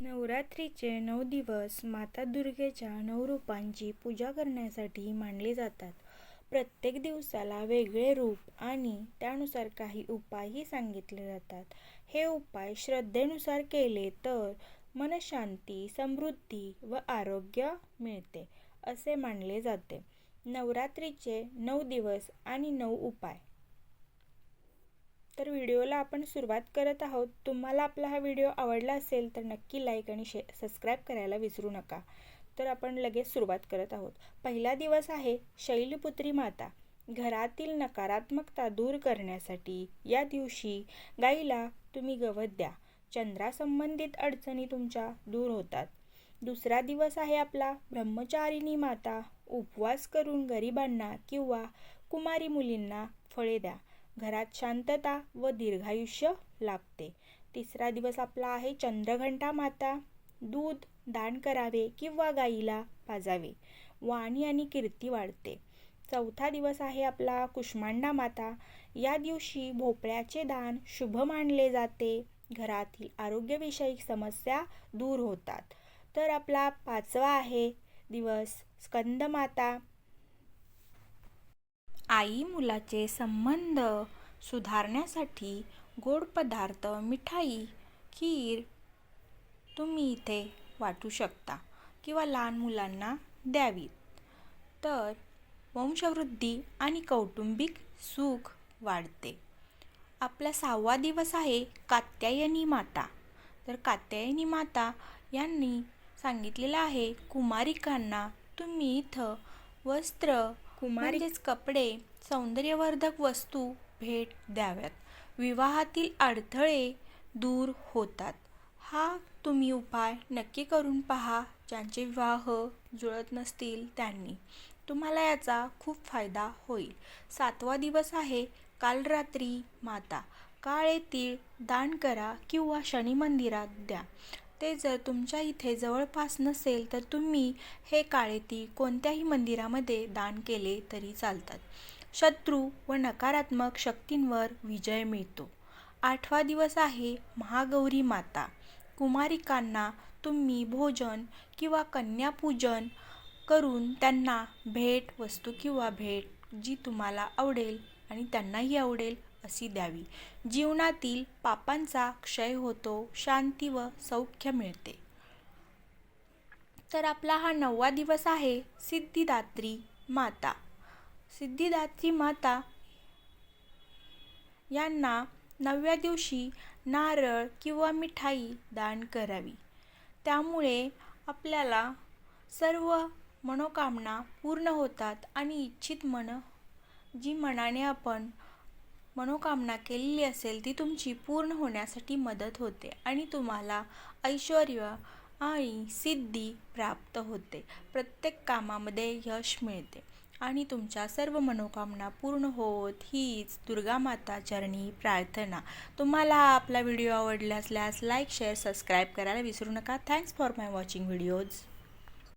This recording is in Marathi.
नवरात्रीचे नऊ दिवस माता दुर्गेच्या नऊ रूपांची पूजा करण्यासाठी मानले जातात. प्रत्येक दिवसाला वेगळे रूप आणि त्यानुसार काही उपायही सांगितले जातात. हे उपाय श्रद्धेनुसार केले तर मनःशांती, समृद्धी व आरोग्य मिळते असे मानले जाते. नवरात्रीचे नऊ दिवस आणि नऊ उपाय तर व्हिडिओला आपण सुरुवात करत आहोत. तुम्हाला आपला हा व्हिडिओ आवडला असेल तर नक्की लाईक आणि शे सबस्क्राईब करायला विसरू नका. तर आपण लगेच सुरुवात करत आहोत. पहिला दिवस आहे शैलपुत्री माता. घरातील नकारात्मकता दूर करण्यासाठी या दिवशी गाईला तुम्ही गवत द्या. चंद्रासंबंधित अडचणी तुमच्या दूर होतात. दुसरा दिवस आहे आपला ब्रह्मचारिणी माता. उपवास करून गरिबांना किंवा कुमारी मुलींना फळे द्या. घरात शांतता व दीर्घायुष्य लाभते. तिसरा दिवस आपला आहे चंद्रघंटा माता. दूध दान करावे किंवा गाईला पाजावे. वाणी आणि कीर्ती वाढते. चौथा दिवस आहे आपला कुष्मांडा माता. या दिवशी भोपळ्याचे दान शुभ मानले जाते. घरातील आरोग्यविषयक समस्या दूर होतात. तर आपला पाचवा आहे दिवस स्कंदमाता. आई मुलाचे संबंध सुधारण्यासाठी गोड पदार्थ, मिठाई, खीर तुम्ही इथे वाटू शकता किंवा लहान मुलांना द्यावीत तर वंशवृद्धी आणि कौटुंबिक सुख वाढते. आपला सहावा दिवस आहे कात्यायनी माता. तर कात्यायनी माता यांनी सांगितलेलं आहे कुमारिकांना तुम्ही इथं वस्त्र म्हणजेच कपडे, सौंदर्यवर्धक वस्तू भेट द्याव्यात. विवाहातील अडथळे दूर होतात. हा तुम्ही उपाय नक्की करून पहा. ज्यांचे विवाह जुळत नसतील त्यांनी. तुम्हाला याचा खूप फायदा होईल. सातवा दिवस आहे काल रात्री माता. काळे तीळ दान करा किंवा शनी मंदिरात द्या. ते जर तुमच्या इथे जवळपास नसेल तर तुम्ही हे काळे ती कोणत्याही मंदिरामध्ये दान केले तरी चालतात. शत्रू व नकारात्मक शक्तींवर विजय मिळतो. आठवा दिवस आहे महागौरी माता. कुमारिकांना तुम्ही भोजन किंवा कन्यापूजन करून त्यांना भेट वस्तू किंवा भेट जी तुम्हाला आवडेल आणि त्यांनाही आवडेल अशी द्यावी. जीवनातील पापांचा क्षय होतो. शांती व सौख्य मिळते. तर आपला हा नववा दिवस आहे सिद्धिदात्री माता. सिद्धिदात्री माता यांना नवव्या दिवशी नारळ किंवा मिठाई दान करावी. त्यामुळे आपल्याला सर्व मनोकामना पूर्ण होतात आणि इच्छित मन जी मनाने आपण मनोकामना केलेली असेल ती तुमची पूर्ण होण्यासाठी मदत होते आणि तुम्हाला ऐश्वर आणि सिद्धी प्राप्त होते. प्रत्येक कामामध्ये यश मिळते आणि तुमच्या सर्व मनोकामना पूर्ण होत हीच दुर्गामाता चरणी प्रार्थना. तुम्हाला हा आपला व्हिडिओ आवडला असल्यास लाईक, शेअर, सबस्क्राईब करायला विसरू नका. Thanks for my watching videos.